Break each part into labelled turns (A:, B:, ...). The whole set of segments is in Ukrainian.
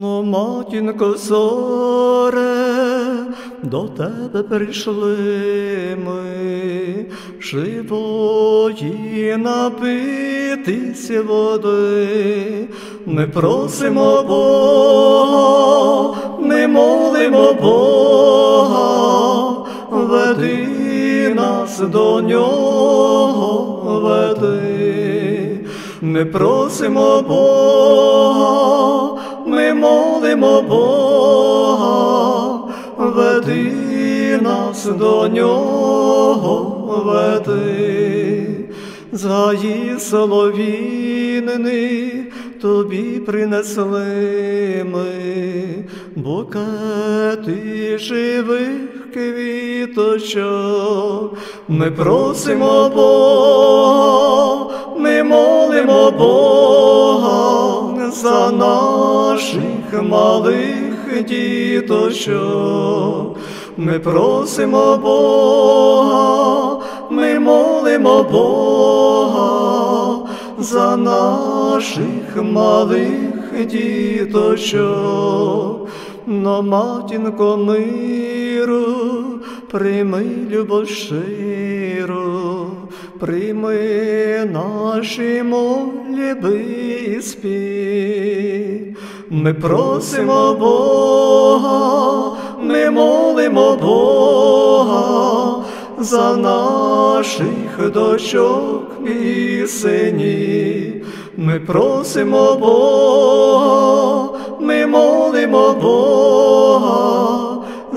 A: Ну, матінко зоре, до тебе прийшли ми, живої напитися води, ми просимо Бога, ми молимо Бога, веди нас до нього, веди, ми просимо Бога ми молимо Бога, веди нас до нього, веди, за соловінини тобі принесли ми, букети живих квіточок, ми просимо Бога, ми молимо Бога за наших малих діточок. Ми просимо Бога, ми молимо Бога за наших малих діточок. Но матінко миру, прийми любов щиру, прийми наші моліби і спів. Ми просимо Бога, ми молимо Бога за наших дочок і синів. Ми просимо Бога, ми молимо Бога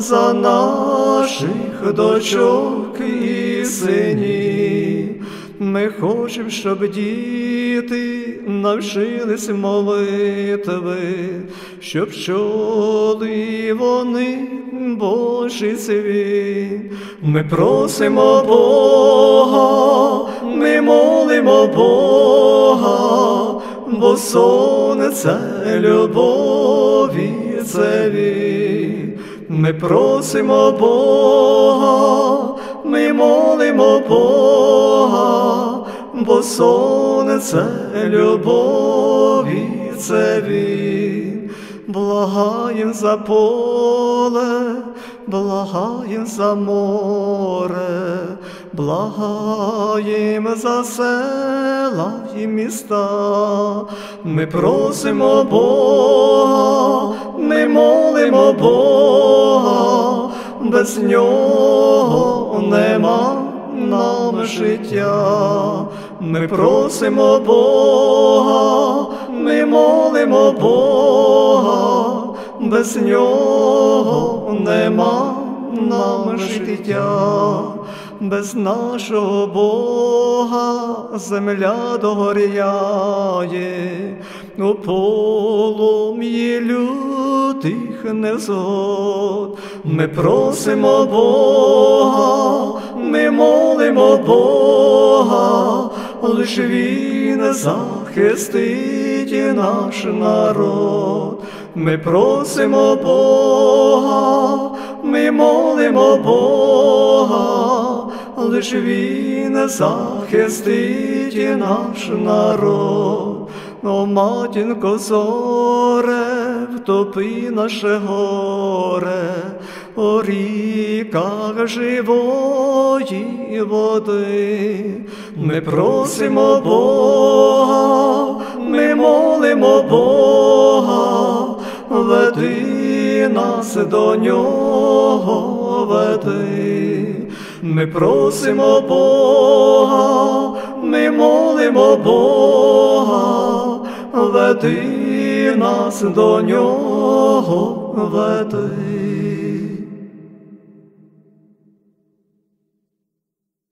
A: за наших дочок і синів. Ми хочемо, щоб діти навчились молитви, щоб чули вони Божий світ. Ми просимо Бога, ми молимо Бога, бо сонце любові це він. Ми просимо Бога, ми молимо Бога, бо сонце любові це він. Благаєм за поле, благаєм за море, благаєм за села і міста. Ми просимо Бога, ми молимо Бога, без нього нема нам життя. Ми просимо Бога, ми молимо Бога, без нього нема нам життя, без нашого Бога земля догоряє, у полум'ї лютих незгод. Ми просимо Бога, ми молимо Бога, лиш Він захистить наш народ. Ми просимо Бога, ми молимо Бога, лиш Він захистить наш народ. О, матінко зоре, втопи наше горе, о ріках живої води. Ми просимо Бога, ми молимо Бога, веди нас до нього веди. Ми просимо Бога, ми молимо Бога, веди нас до нього веди.